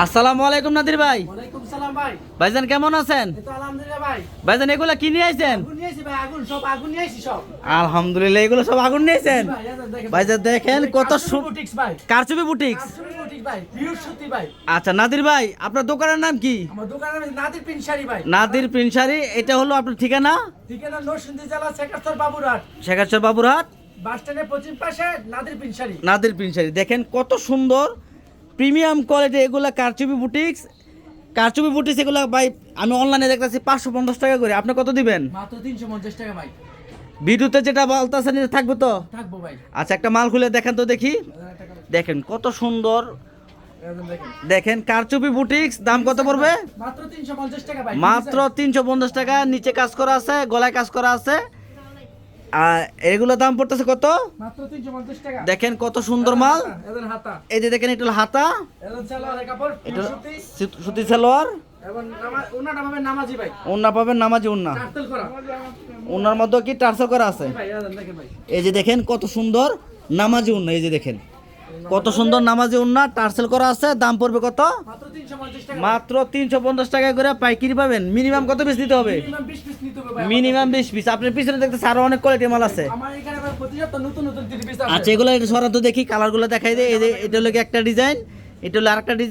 আসসালামু আলাইকুম নাদির ভাই। ওয়ালাইকুম সালাম ভাই। ভাইজান কেমন আছেন? এই তো আলহামদুলিল্লাহ ভাই। ভাইজান এগুলা কি নিয়ে আইছেন? আগুন নিয়েছি ভাই আগুন সব আগুন নিয়েছি সব। আলহামদুলিল্লাহ এগুলো সব আগুন এই দেখেন। ভাইজান দেখেন কত বুটিক্স ভাই। কারচুপি বুটিক্স। কারচুপি বুটিক্স ভাই পিওর সুতি ভাই। আচ্ছা নাদির ভাই আপনার দোকানের নাম কি? আমার দোকানের নাম নাদির পিনশারি ভাই। নাদির প্রিন্সারি এটা হলো আপনার ঠিকানা? ঠিকানা নরসিংদী জেলা শেখাস্তর বাবুরহাট। শেখাচর বাবুরহাট। বাস স্ট্যান্ডের পশ্চিম পাশে নাদির পিনশারি নাদির প্রিন্সারি দেখেন কত সুন্দর প্রিমিয়াম কোয়ালিটি এগুলা কারচুপি বুটিক্স। কারচুপি বুটিক্স এগুলো ভাই আমি অনলাইনে দেখতেছি পাঁচশো পঞ্চাশ টাকা করে। আপনি কত দিবেন? মাত্র তিনশো পঞ্চাশ টাকা ভাই। ভিডিওতে যেটা বলতেছেন এটা থাকবে তো? থাকব ভাই। আচ্ছা একটা মাল খুলে দেখেন তো দেখি। দেখেন কত সুন্দর। দেখেন কারচুপি বুটিক্স দাম কত পড়বে? মাত্র তিনশো পঞ্চাশ টাকা মাত্র তিনশো পঞ্চাশ টাকা নিচে কাজ করা আছে গলায় কাজ করা আছে। এগুলো দাম পড়তেছে কত? দেখেন কত সুন্দর মাল। এই যে দেখেন এটা হাতা। এটা সুতি। সালোয়ার। উন্না পাবেন নামাজি উন্না উন্নার মধ্যে কি টার্সেল করা আছে? এই যে দেখেন কত সুন্দর নামাজি উন্না এই যে দেখেন। কত সুন্দর নামাজি উন্না টার্সেল করা আছে দাম পড়বে কত? মাত্র তিনশো পঞ্চাশ টাকা। করে পাইকারি পাবেন। মিনিমাম কত পিস দিতে হবে? মিনিমাম বিশ পিস নিতে হবে মিনিমাম বিশ পিস আপনার পিছনে দেখতে আরও অনেক কোয়ালিটি মাল আছে। আচ্ছা এগুলো সরাতো দেখি কালারগুলো দেখাই দেয় এটা হলো কি একটা ডিজাইন এটা হলো আরেকটা ডিজাইন